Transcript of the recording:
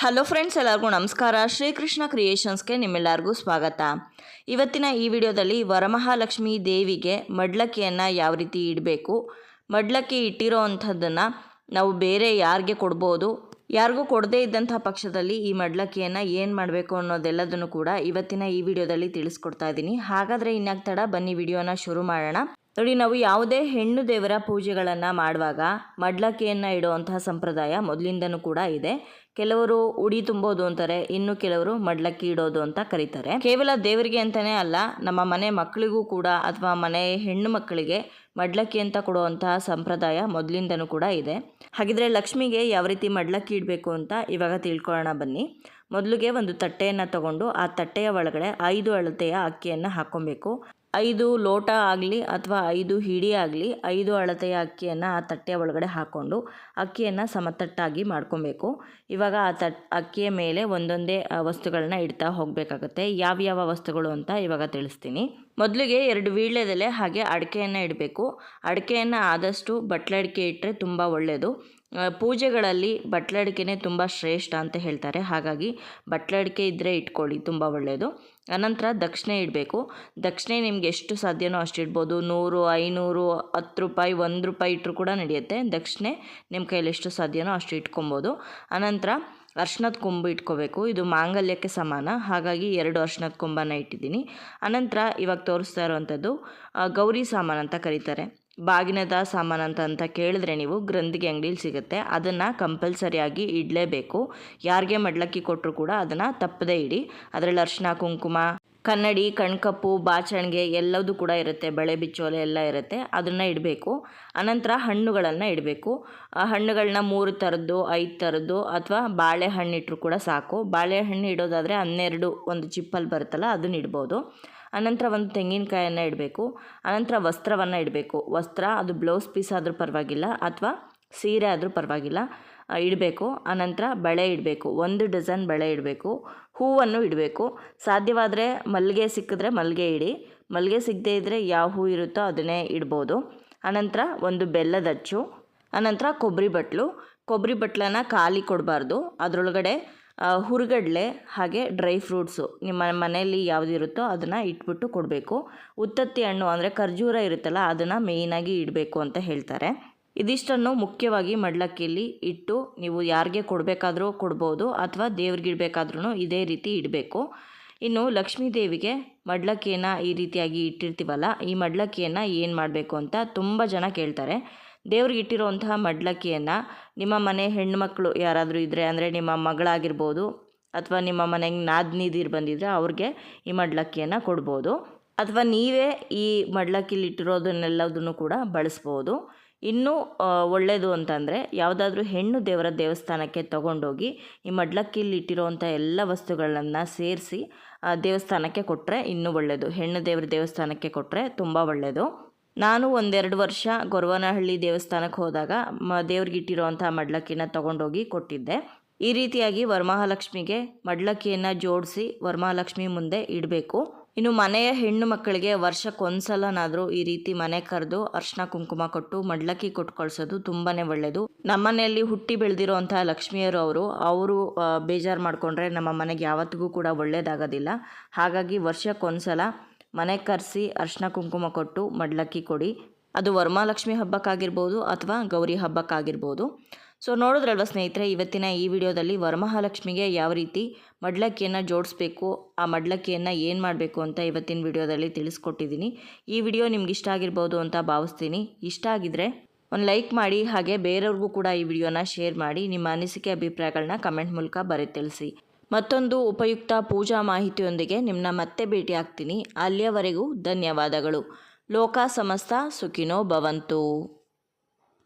Hello friends, ಎಲ್ಲರಿಗೂ ನಮಸ್ಕಾರ. ಶ್ರೀಕೃಷ್ಣ ಕ್ರಿಯೇಷನ್ಸ್ಗೆ ನಿಮ್ಮೆಲ್ಲರಿಗೂ ಸ್ವಾಗತ. ಇವತ್ತಿನ ಈ ವಿಡಿಯೋದಲ್ಲಿ ವರಮಹಾಲಕ್ಷ್ಮಿ ದೇವಿಗೆ ಮಡ್ಲಕ್ಕಿಯನ್ನು ಯಾವ ರೀತಿ ಇಡಬೇಕು, ಮಡ್ಲಕ್ಕಿ ಇಟ್ಟಿರೋ ಅಂಥದ್ದನ್ನು ನಾವು ಬೇರೆ ಯಾರಿಗೆ ಕೊಡ್ಬೋದು, ಯಾರಿಗೂ ಕೊಡದೇ ಇದ್ದಂಥ ಪಕ್ಷದಲ್ಲಿ ಈ ಮಡ್ಲಕ್ಕಿಯನ್ನು ಏನು ಮಾಡಬೇಕು ಅನ್ನೋದೆಲ್ಲದನ್ನು ಕೂಡ ಇವತ್ತಿನ ಈ ವಿಡಿಯೋದಲ್ಲಿ ತಿಳಿಸ್ಕೊಡ್ತಾ ಇದ್ದೀನಿ ಹಾಗಾದರೆ ಇನ್ಯಾಕ್ ತಡ, ಬನ್ನಿ ವಿಡಿಯೋನ ಶುರು ಮಾಡೋಣ. ನೋಡಿ, ನಾವು ಯಾವುದೇ ಹೆಣ್ಣು ದೇವರ ಪೂಜೆಗಳನ್ನು ಮಾಡುವಾಗ ಮಡ್ಲಕ್ಕಿಯನ್ನು ಇಡುವಂತಹ ಸಂಪ್ರದಾಯ ಮೊದಲಿಂದನೂ ಕೂಡ ಇದೆ. ಕೆಲವರು ಉಡಿ ತುಂಬೋದು ಅಂತಾರೆ, ಇನ್ನು ಕೆಲವರು ಮಡ್ಲಕ್ಕಿ ಇಡೋದು ಅಂತ ಕರೀತಾರೆ. ಕೇವಲ ದೇವರಿಗೆ ಅಂತಲೇ ಅಲ್ಲ, ನಮ್ಮ ಮನೆ ಮಕ್ಕಳಿಗೂ ಕೂಡ ಅಥವಾ ಮನೆ ಹೆಣ್ಣು ಮಕ್ಕಳಿಗೆ ಮಡ್ಲಕ್ಕಿ ಅಂತ ಕೊಡುವಂತಹ ಸಂಪ್ರದಾಯ ಮೊದಲಿಂದನೂ ಕೂಡ ಇದೆ. ಹಾಗಿದ್ರೆ ಲಕ್ಷ್ಮಿಗೆ ಯಾವ ರೀತಿ ಮಡ್ಲಕ್ಕಿ ಇಡಬೇಕು ಅಂತ ಇವಾಗ ತಿಳ್ಕೊಳ್ಳೋಣ ಬನ್ನಿ. ಮೊದಲಿಗೆ ಒಂದು ತಟ್ಟೆಯನ್ನು ತಗೊಂಡು ಆ ತಟ್ಟೆಯ ಒಳಗಡೆ ಐದು ಅಳತೆಯ ಅಕ್ಕಿಯನ್ನು ಹಾಕ್ಕೊಬೇಕು. ಐದು ಲೋಟ ಆಗಲಿ ಅಥವಾ ಐದು ಹಿಡಿ ಆಗಲಿ ಐದು ಅಳತೆಯ ಅಕ್ಕಿಯನ್ನು ಆ ತಟ್ಟೆಯ ಒಳಗಡೆ ಹಾಕ್ಕೊಂಡು ಅಕ್ಕಿಯನ್ನು ಸಮತಟ್ಟಾಗಿ ಮಾಡ್ಕೊಬೇಕು. ಇವಾಗ ಆ ತಟ್, ಅಕ್ಕಿಯ ಮೇಲೆ ಒಂದೊಂದೇ ವಸ್ತುಗಳನ್ನ ಇಡ್ತಾ ಹೋಗಬೇಕಾಗತ್ತೆ. ಯಾವ್ಯಾವ ವಸ್ತುಗಳು ಅಂತ ಇವಾಗ ತಿಳಿಸ್ತೀನಿ. ಮೊದಲಿಗೆ ಎರಡು ವೀಳ್ಯದೆಲೆ ಹಾಗೆ ಅಡಿಕೆಯನ್ನು ಇಡಬೇಕು. ಅಡಿಕೆಯನ್ನು ಆದಷ್ಟು ಬಟ್ಲಡಿಕೆ ಇಟ್ಟರೆ ತುಂಬ ಒಳ್ಳೆಯದು ಪೂಜೆಗಳಲ್ಲಿ ಬಟ್ಲಡಿಕೆನೇ ತುಂಬ ಶ್ರೇಷ್ಠ ಅಂತ ಹೇಳ್ತಾರೆ. ಹಾಗಾಗಿ ಬಟ್ಲಡಿಕೆ ಇದ್ದರೆ ಇಟ್ಕೊಳ್ಳಿ, ತುಂಬ ಒಳ್ಳೆಯದು ಅನಂತರ ದಕ್ಷಿಣೆ ಇಡಬೇಕು. ದಕ್ಷಿಣೆ ನಿಮ್ಗೆ ಎಷ್ಟು ಸಾಧ್ಯನೋ ಅಷ್ಟು ಇಡ್ಬೋದು. ನೂರು, ಐನೂರು, ಹತ್ತು ರೂಪಾಯಿ, ಒಂದು ರೂಪಾಯಿ ಇಟ್ಟರು ಕೂಡ ನಡೆಯುತ್ತೆ. ದಕ್ಷಿಣೆ ನಿಮ್ಮ ಕೈಯಲ್ಲಿ ಎಷ್ಟು ಸಾಧ್ಯನೋ ಅಷ್ಟು ಇಟ್ಕೊಬೋದು. ಅನಂತರ ಅರ್ಶಿನದ ಕೊಂಬು ಇಟ್ಕೋಬೇಕು. ಇದು ಮಾಂಗಲ್ಯಕ್ಕೆ ಸಮಾನ. ಹಾಗಾಗಿ ಎರಡು ಅರ್ಶನದ ಕೊಂಬನ ಇಟ್ಟಿದ್ದೀನಿ. ಅನಂತರ ಇವಾಗ ತೋರಿಸ್ತಾ ಇರುವಂಥದ್ದು ಗೌರಿ ಸಾಮಾನು ಅಂತ ಕರೀತಾರೆ. ಬಾಗಿನದ ಸಾಮಾನು ಅಂತ ಅಂತ ಕೇಳಿದ್ರೆ ನೀವು ಗ್ರಂಥಿಗೆ ಅಂಗಡೀಲಿ ಸಿಗುತ್ತೆ. ಅದನ್ನು ಕಂಪಲ್ಸರಿಯಾಗಿ ಇಡಲೇಬೇಕು. ಯಾರಿಗೆ ಮಡ್ಲಕ್ಕಿ ಕೊಟ್ಟರು ಕೂಡ ಅದನ್ನು ತಪ್ಪದೇ ಇಡಿ. ಅದರಲ್ಲಿ ಅರ್ಶಿನ, ಕುಂಕುಮ ಕನ್ನಡಿ, ಕಣ್ಕಪ್ಪು, ಬಾಚಣಿಗೆ ಎಲ್ಲದೂ ಕೂಡ ಇರುತ್ತೆ. ಬಳೆ, ಬಿಚ್ಚೋಲೆ ಎಲ್ಲ ಇರುತ್ತೆ. ಅದನ್ನು ಇಡಬೇಕು. ಅನಂತರ ಹಣ್ಣುಗಳನ್ನು ಇಡಬೇಕು. ಆ ಹಣ್ಣುಗಳನ್ನ ಮೂರು ಥರದ್ದು, ಐದು ಥರದ್ದು ಅಥವಾ ಬಾಳೆಹಣ್ಣು ಇಟ್ಟರು ಕೂಡ ಸಾಕು. ಬಾಳೆಹಣ್ಣು ಇಡೋದಾದರೆ ಹನ್ನೆರಡು ಒಂದು ಚಿಪ್ಪಲ್ಲಿ ಬರುತ್ತಲ್ಲ, ಅದನ್ನ ಇಡ್ಬೋದು. ಅನಂತರ ಒಂದು ತೆಂಗಿನಕಾಯನ್ನು ಇಡಬೇಕು. ಅನಂತರ ವಸ್ತ್ರವನ್ನು ಇಡಬೇಕು. ವಸ್ತ್ರ, ಅದು ಬ್ಲೌಸ್ ಪೀಸ್ ಆದರೂ ಪರವಾಗಿಲ್ಲ ಅಥವಾ ಸೀರೆ ಆದರೂ ಪರವಾಗಿಲ್ಲ. ಇಡಬೇಕು. ಅನಂತರ ಬಳೆ ಇಡಬೇಕು. ಒಂದು ಡಜನ್ ಬಳೆ ಇಡಬೇಕು. ಹೂವನ್ನು ಇಡಬೇಕು. ಸಾಧ್ಯವಾದರೆ ಮಲ್ಲಿಗೆ ಸಿಕ್ಕಿದ್ರೆ ಮಲ್ಲಿಗೆ ಇಡಿ. ಮಲ್ಲಿಗೆ ಸಿಗದೇ ಇದ್ದರೆ ಯಾವ ಹೂ ಇರುತ್ತೋ ಅದನ್ನೇ ಇಡ್ಬೋದು. ಅನಂತರ ಒಂದು ಬೆಲ್ಲದ ಅಚ್ಚು. ಅನಂತರ ಕೊಬ್ಬರಿ ಬಟ್ಲು. ಕೊಬ್ಬರಿ ಬಟ್ಲನ್ನ ಖಾಲಿ ಕೊಡಬಾರ್ದು. ಅದರೊಳಗಡೆ ಹುರುಗಡಲೆ ಹಾಗೆ ಡ್ರೈ ಫ್ರೂಟ್ಸು ನಿಮ್ಮ ಮನೆಯಲ್ಲಿ ಯಾವುದಿರುತ್ತೋ ಅದನ್ನು ಇಟ್ಬಿಟ್ಟು ಕೊಡಬೇಕು. ಉತ್ತತ್ತಿ ಹಣ್ಣು ಅಂದರೆ ಖರ್ಜೂರ ಇರುತ್ತಲ್ಲ ಅದನ್ನು ಮೇಯ್ನಾಗಿ ಇಡಬೇಕು ಅಂತ ಹೇಳ್ತಾರೆ. ಇದಿಷ್ಟನ್ನು ಮುಖ್ಯವಾಗಿ ಮಡ್ಲಕ್ಕಿಯಲ್ಲಿ ಇಟ್ಟು ನೀವು ಯಾರಿಗೆ ಕೊಡಬೇಕಾದ್ರೂ ಕೊಡ್ಬೋದು ಅಥವಾ ದೇವ್ರಿಗೆ ಇಡಬೇಕಾದ್ರೂ ಇದೇ ರೀತಿ ಇಡಬೇಕು. ಇನ್ನು ಲಕ್ಷ್ಮೀ ದೇವಿಗೆ ಮಡ್ಲಕ್ಕಿಯನ್ನು ಈ ರೀತಿಯಾಗಿ ಇಟ್ಟಿರ್ತೀವಲ್ಲ, ಈ ಮಡ್ಲಕ್ಕಿಯನ್ನು ಏನು ಮಾಡಬೇಕು ಅಂತ ತುಂಬ ಜನ ಕೇಳ್ತಾರೆ. ದೇವ್ರಿಗೆ ಇಟ್ಟಿರುವಂತಹ ಮಡ್ಲಕ್ಕಿಯನ್ನು ನಿಮ್ಮ ಮನೆ ಹೆಣ್ಣುಮಕ್ಕಳು ಯಾರಾದರೂ ಇದ್ದರೆ ಅಂದರೆ ನಿಮ್ಮ ಮಗಳಾಗಿರ್ಬೋದು ಅಥವಾ ನಿಮ್ಮ ಮನೆಗೆ ನಾದ್ನಿದಿರು ಬಂದಿದ್ದರೆ ಅವ್ರಿಗೆ ಈ ಮಡ್ಲಕ್ಕಿಯನ್ನು ಕೊಡ್ಬೋದು. ಅಥವಾ ನೀವೇ ಈ ಮಡ್ಲಕ್ಕಿಲಿ ಇಟ್ಟಿರೋದನ್ನೆಲ್ಲದನ್ನು ಕೂಡ ಬಳಸ್ಬೋದು. ಇನ್ನೂ ಒಳ್ಳೆಯದು ಅಂತಂದರೆ ಯಾವುದಾದ್ರೂ ಹೆಣ್ಣು ದೇವರ ದೇವಸ್ಥಾನಕ್ಕೆ ತಗೊಂಡೋಗಿ ಈ ಮಡ್ಲಕ್ಕಿಲಿ ಇಟ್ಟಿರೋವಂಥ ಎಲ್ಲ ವಸ್ತುಗಳನ್ನು ಸೇರಿಸಿ ದೇವಸ್ಥಾನಕ್ಕೆ ಕೊಟ್ಟರೆ ಇನ್ನೂ ಒಳ್ಳೆಯದು ಹೆಣ್ಣು ದೇವರ ದೇವಸ್ಥಾನಕ್ಕೆ ಕೊಟ್ಟರೆ ತುಂಬ ಒಳ್ಳೆಯದು ನಾನು ಒಂದೆರಡು ವರ್ಷ ಗೊರವನಹಳ್ಳಿ ದೇವಸ್ಥಾನಕ್ಕೆ ಹೋದಾಗ ಮ, ದೇವ್ರಿಗೆ ಇಟ್ಟಿರೋವಂಥ ಮಡ್ಲಕ್ಕಿನ ತಗೊಂಡೋಗಿ ಕೊಟ್ಟಿದ್ದೆ. ಈ ರೀತಿಯಾಗಿ ವರಮಹಾಲಕ್ಷ್ಮಿಗೆ ಮಡ್ಲಕ್ಕಿಯನ್ನು ಜೋಡಿಸಿ ವರಮಹಾಲಕ್ಷ್ಮಿ ಮುಂದೆ ಇಡಬೇಕು. ಇನ್ನು ಮನೆಯ ಹೆಣ್ಣು ಮಕ್ಕಳಿಗೆ ವರ್ಷಕ್ಕೊಂದ್ಸಲನಾದರೂ ಈ ರೀತಿ ಮನೆ ಕರೆದು ಅರ್ಶನ ಕುಂಕುಮ ಕೊಟ್ಟು ಮಡ್ಲಕ್ಕಿ ಕೊಟ್ಟು ಕಳಿಸೋದು ತುಂಬಾ ಒಳ್ಳೆಯದು ನಮ್ಮನೆಯಲ್ಲಿ ಹುಟ್ಟಿ ಬೆಳೆದಿರೋಂಥ ಲಕ್ಷ್ಮಿಯರು ಅವರು ಅವರು ಬೇಜಾರು ಮಾಡಿಕೊಂಡ್ರೆ ನಮ್ಮ ಮನೆಗೆ ಯಾವತ್ತಿಗೂ ಕೂಡ ಒಳ್ಳೆಯದಾಗೋದಿಲ್ಲ ಹಾಗಾಗಿ ವರ್ಷಕ್ಕೊಂದ್ಸಲ ಮನೆ ಕರೆಸಿ ಅರ್ಶನ ಕುಂಕುಮ ಕೊಟ್ಟು ಮಡ್ಲಕ್ಕಿ ಕೊಡಿ. ಅದು ವರಮಹಾಲಕ್ಷ್ಮಿ ಹಬ್ಬಕ್ಕಾಗಿರ್ಬೋದು ಅಥವಾ ಗೌರಿ ಹಬ್ಬಕ್ಕಾಗಿರ್ಬೋದು. ಸೊ ನೋಡಿದ್ರಲ್ವ ಸ್ನೇಹಿತರೆ, ಇವತ್ತಿನ ಈ ವಿಡಿಯೋದಲ್ಲಿ ವರಮಹಾಲಕ್ಷ್ಮಿಗೆ ಯಾವ ರೀತಿ ಮಡ್ಲಕ್ಕಿಯನ್ನು ಜೋಡಿಸ್ಬೇಕು, ಆ ಮಡ್ಲಕ್ಕಿಯನ್ನು ಏನು ಮಾಡಬೇಕು ಅಂತ ಇವತ್ತಿನ ವಿಡಿಯೋದಲ್ಲಿ ತಿಳಿಸ್ಕೊಟ್ಟಿದ್ದೀನಿ. ಈ ವಿಡಿಯೋ ನಿಮ್ಗೆ ಇಷ್ಟ ಆಗಿರ್ಬೋದು ಅಂತ ಭಾವಿಸ್ತೀನಿ. ಇಷ್ಟ ಆಗಿದ್ರೆ ಒಂದು ಲೈಕ್ ಮಾಡಿ, ಹಾಗೆ ಬೇರೆಯವ್ರಿಗೂ ಕೂಡ ಈ ವಿಡಿಯೋನ ಶೇರ್ ಮಾಡಿ, ನಿಮ್ಮ ಅನಿಸಿಕೆ ಅಭಿಪ್ರಾಯಗಳನ್ನ ಕಮೆಂಟ್ ಮೂಲಕ ಬರೆ ತಿಳಿಸಿ ಮತ್ತೊಂದು ಉಪಯುಕ್ತ ಪೂಜಾ ಮಾಹಿತಿಯೊಂದಿಗೆ ನಿಮ್ಮನ್ನ ಮತ್ತೆ ಭೇಟಿ ಆಗ್ತೀನಿ. ಅಲ್ಲಿಯವರೆಗೂ ಧನ್ಯವಾದಗಳು. ಲೋಕ ಸಮಸ್ತ ಸುಖಿನೋ ಭವಂತು.